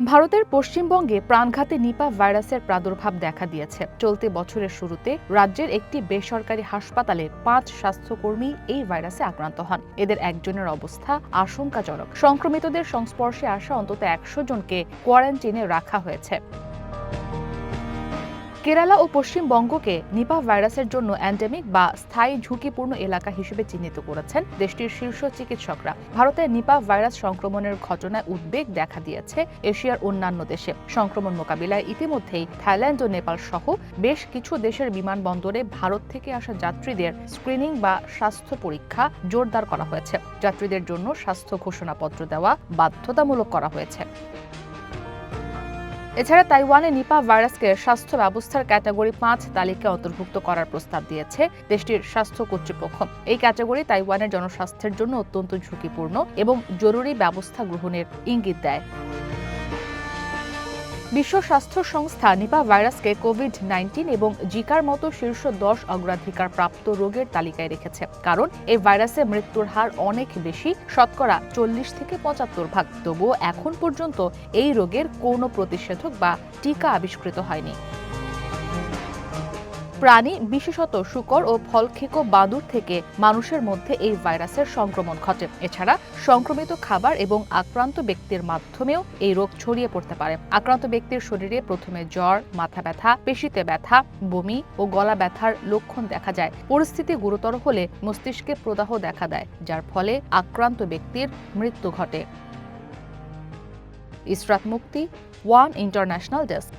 ভারতের পশ্চিমবঙ্গে প্রাণঘাতী নিপা ভাইরাসের প্রাদুর্ভাব দেখা দিয়েছে। চলতি বছরের শুরুতে রাজ্যের একটি বেসরকারি হাসপাতালে পাঁচ স্বাস্থ্যকর্মী এই ভাইরাসে আক্রান্ত হন। এদের একজনের অবস্থা আশঙ্কাজনক। সংক্রমিতদের সংস্পর্শে আসা অন্তত একশো জনকে কোয়ারেন্টিনে রাখা হয়েছে। কেরালা ও পশ্চিমবঙ্গকে নিপা ভাইরাসের জন্য অ্যান্ডেমিক বা স্থায়ী ঝুঁকিপূর্ণ এলাকা হিসেবে চিহ্নিত করেছেন দেশটির শীর্ষ চিকিৎসকরা। ভারতে নিপা ভাইরাস সংক্রমণের ঘটনায় উদ্বেগ দেখা দিয়েছে এশিয়ার অন্যান্য দেশে। সংক্রমণ মোকাবিলায় ইতিমধ্যেই থাইল্যান্ড ও নেপাল সহ বেশ কিছু দেশের বিমানবন্দরে ভারত থেকে আসা যাত্রীদের স্ক্রিনিং বা স্বাস্থ্য পরীক্ষা জোরদার করা হয়েছে। যাত্রীদের জন্য স্বাস্থ্য ঘোষণাপত্র দেওয়া বাধ্যতামূলক করা হয়েছে। এছাড়া তাইওয়ানে নিপা ভাইরাসকে স্বাস্থ্য ব্যবস্থার ক্যাটাগরি পাঁচ তালিকায় অন্তর্ভুক্ত করার প্রস্তাব দিয়েছে দেশটির স্বাস্থ্য কর্তৃপক্ষ। এই ক্যাটাগরি তাইওয়ানের জনস্বাস্থ্যের জন্য অত্যন্ত ঝুঁকিপূর্ণ এবং জরুরি ব্যবস্থা গ্রহণের ইঙ্গিত দেয়। বিশ্ব স্বাস্থ্য সংস্থা নিপা ভাইরাসকে কোভিড নাইন্টিন এবং জিকার মতো শীর্ষ দশ অগ্রাধিকার প্রাপ্ত রোগের তালিকায় রেখেছে। কারণ এই ভাইরাসে মৃত্যুর হার অনেক বেশি, শতকরা চল্লিশ থেকে পঁচাত্তর ভাগ। তবুও এখন পর্যন্ত এই রোগের কোনো প্রতিষেধক বা টিকা আবিষ্কৃত হয়নি। প্রাণী, বিশেষত শুকর ও ফলখেকো বাদুর থেকে মানুষের মধ্যে এই ভাইরাসের সংক্রমণ ঘটে। এছাড়া সংক্রমিত খাবার এবং আক্রান্ত ব্যক্তির মাধ্যমেও এই রোগ ছড়িয়ে পড়তে পারে। আক্রান্ত ব্যক্তির শরীরে প্রথমে জ্বর, মাথা ব্যথা, পেশিতে ব্যথা, বমি ও গলা ব্যথার লক্ষণ দেখা যায়। পরিস্থিতি গুরুতর হলে মস্তিষ্কে প্রদাহ দেখা দেয়, যার ফলে আক্রান্ত ব্যক্তির মৃত্যু ঘটে। ইসরাত মুক্তি ওয়ান ইন্টারন্যাশনাল ডেস্ক।